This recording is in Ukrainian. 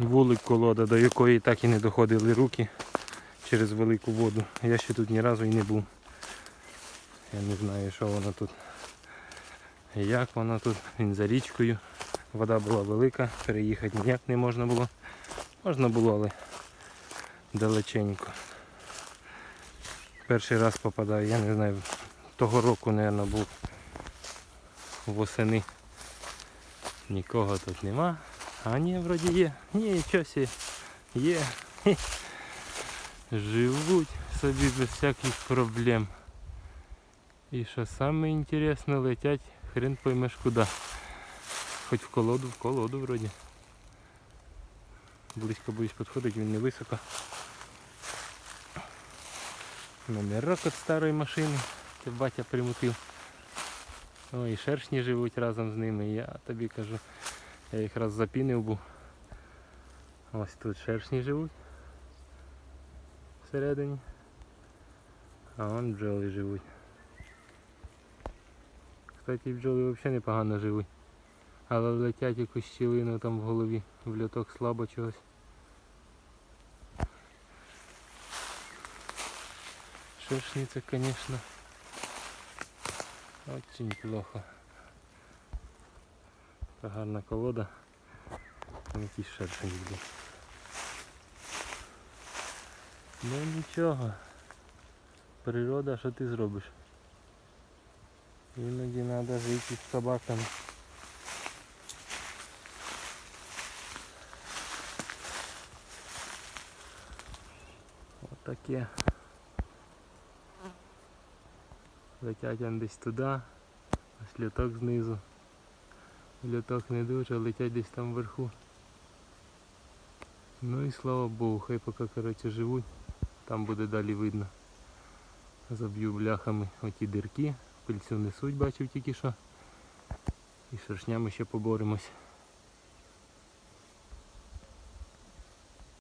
Вулик колода, до якої так і не доходили руки через велику воду. Я ще тут ні разу і не був. Я не знаю, що воно тут. Як воно тут. Він за річкою. Вода була велика, переїхати ніяк не можна було. Можна було, але далеченько. Перший раз попадаю, я не знаю, того року, мабуть, був восени. Нікого тут нема. А ні, вроді є. Ні, щось є. Живуть собі без всяких проблем. І що саме інтересне, летять хрен поймеш куди. Хоч в колоду, в колоду вроді. Близько будеш підходити, він не високо. Номерок від старої машини. Це батя примутив. О, і шершні живуть разом з ними. Я тобі кажу, я їх раз запінив був. Ось тут шершні живуть. Всередині. А вон бджоли живуть. Кстати, бджоли взагалі непогано живуть. Але летять якусь щілину там в голові, в льоток слабо чогось. Шершні це, звісно, очень плохо. Така гарна колода. Там якийсь шершень буде. Ну нічого. Природа, що ти зробиш? Іноді треба жити з собаками. Отаке. Он десь туди, ось льоток знизу. Льоток не дуже, летять десь там вверху. Ну і слава Богу, хай поки коротше живуть, там буде далі видно. Заб'ю бляхами оті дирки, пильцю несуть, бачив тільки що. І шершнями ще поборемось.